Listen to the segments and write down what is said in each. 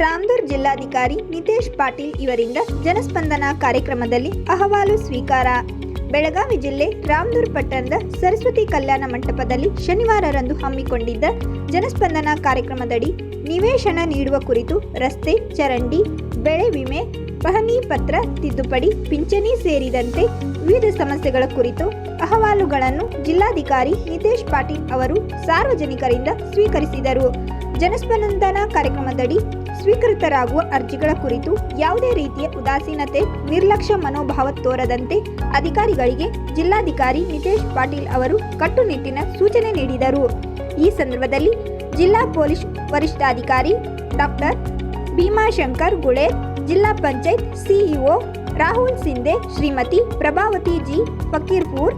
ರಾಮದುರ್ ಜಿಲ್ಲಾಧಿಕಾರಿ ನಿತೇಶ್ ಪಾಟೀಲ್ ಇವರಿಂದ ಜನಸ್ಪಂದನ ಕಾರ್ಯಕ್ರಮದಲ್ಲಿ ಅಹವಾಲು ಸ್ವೀಕಾರ. ಬೆಳಗಾವಿ ಜಿಲ್ಲೆ ರಾಮದುರ್ ಪಟ್ಟಣದ ಸರಸ್ವತಿ ಕಲ್ಯಾಣ ಮಂಟಪದಲ್ಲಿ ಶನಿವಾರರಂದು ಹಮ್ಮಿಕೊಂಡಿದ್ದ ಜನಸ್ಪಂದನ ಕಾರ್ಯಕ್ರಮದಡಿ ನಿವೇಶನ ನೀಡುವ ಕುರಿತು ರಸ್ತೆ, ಚರಂಡಿ, ಬೆಳೆ ವಿಮೆ, ಪಹಣಿ ಪತ್ರ, ತಿದ್ದುಪಡಿ, ಪಿಂಚಣಿ ಸೇರಿದಂತೆ ವಿವಿಧ ಸಮಸ್ಯೆಗಳ ಕುರಿತು ಅಹವಾಲುಗಳನ್ನು ಜಿಲ್ಲಾಧಿಕಾರಿ ನಿತೇಶ್ ಪಾಟೀಲ್ ಅವರು ಸಾರ್ವಜನಿಕರಿಂದ ಸ್ವೀಕರಿಸಿದರು. ಜನಸ್ಪಂದನ ಕಾರ್ಯಕ್ರಮದಡಿ ಸ್ವೀಕೃತರಾಗುವ ಅರ್ಜಿಗಳ ಕುರಿತು ಯಾವುದೇ ರೀತಿಯ ಉದಾಸೀನತೆ, ನಿರ್ಲಕ್ಷ್ಯ ಮನೋಭಾವ ತೋರದಂತೆ ಅಧಿಕಾರಿಗಳಿಗೆ ಜಿಲ್ಲಾಧಿಕಾರಿ ನಿತೇಶ್ ಪಾಟೀಲ್ ಅವರು ಕಟ್ಟುನಿಟ್ಟಿನ ಸೂಚನೆ ನೀಡಿದರು. ಈ ಸಂದರ್ಭದಲ್ಲಿ ಜಿಲ್ಲಾ ಪೊಲೀಸ್ ವರಿಷ್ಠಾಧಿಕಾರಿ ಡಾಕ್ಟರ್ ಭೀಮಾಶಂಕರ್ ಗುಳೆ, ಜಿಲ್ಲಾ ಪಂಚಾಯತ್ ಸಿಇಒ ರಾಹುಲ್ ಸಿಂಧೆ, ಶ್ರೀಮತಿ ಪ್ರಭಾವತಿ ಜಿ. ಫಕೀರ್ಪುರ್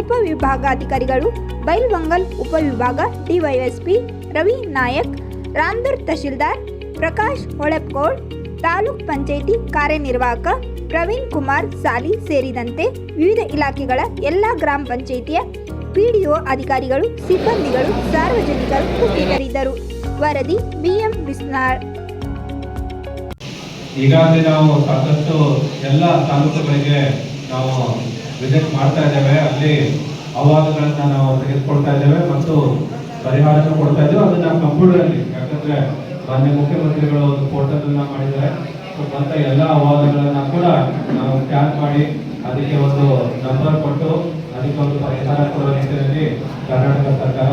ಉಪವಿಭಾಗಾಧಿಕಾರಿಗಳು ಬೈಲ್ವಂಗಲ್ ಉಪವಿಭಾಗ ಡಿವೈಎಸ್ಪಿ ರವಿ ನಾಯಕ್ ರಾಮದುರ್ ತಹಶೀಲ್ದಾರ್ ಪ್ರಕಾಶ್ ಹೊಳೆಪ್ಕೋಳ್ ತಾಲೂಕ್ ಪಂಚಾಯಿತಿ ಕಾರ್ಯನಿರ್ವಾಹಕ ಪ್ರವೀಣ್ ಕುಮಾರ್ ಸಾಲಿ ಸೇರಿದಂತೆ ವಿವಿಧ ಇಲಾಖೆಗಳ ಎಲ್ಲ ಗ್ರಾಮ ಪಂಚಾಯಿತಿಯ ಪಿಡಿಒ ಅಧಿಕಾರಿಗಳು, ಸಿಬ್ಬಂದಿಗಳು, ಸಾರ್ವಜನಿಕರು ಉಪಸ್ಥಿತರಿದ್ದರು. ವರದಿ ಬಿಎಂ ಬಿಸ್ನಾಳ್ ಈಗಾಗಲೇ ನಾವು ಸಾಕಷ್ಟು ಎಲ್ಲ ತಾಲೂಕುಗಳಿಗೆ ನಾವು ವಿಸಿಟ್ ಮಾಡ್ತಾ ಇದ್ದೇವೆ. ಅಲ್ಲಿ ಅವಾಗಗಳನ್ನು ನಾವು ತೆಗೆದುಕೊಳ್ತಾ ಇದ್ದೇವೆ ಮತ್ತು ಪರಿಹಾರನೂ ಕೊಡ್ತಾ ಇದ್ದೇವೆ. ಅದನ್ನು ಕಂಪ್ಯೂಟರ್ ಅಲ್ಲಿ ಯಾಕಂದ್ರೆ ಮಾನ್ಯ ಮುಖ್ಯಮಂತ್ರಿಗಳು ಒಂದು ಪೋರ್ಟಲ್ ಮಾಡಿದ್ದಾರೆ. ಸೊ ಎಲ್ಲ ಅವಾರ್ಡ್ಗಳನ್ನ ಕೂಡ ನಾವು ಟ್ಯಾಪ್ ಮಾಡಿ ಅದಕ್ಕೆ ಒಂದು ನಂಬರ್ ಕೊಟ್ಟು ಅದಕ್ಕೆ ಒಂದು ಪರಿಹಾರ ಕೊಡುವ ನಿಟ್ಟಿನಲ್ಲಿ ಕರ್ನಾಟಕ ಸರ್ಕಾರ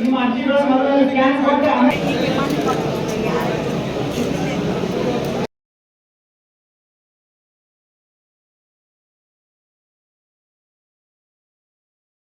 ನಿಮ್ಮ ಅರ್ಜಿಗಳನ್ನು ಮೊದಲು ಸ್ಕ್ಯಾನ್ ಕೊಟ್ಟು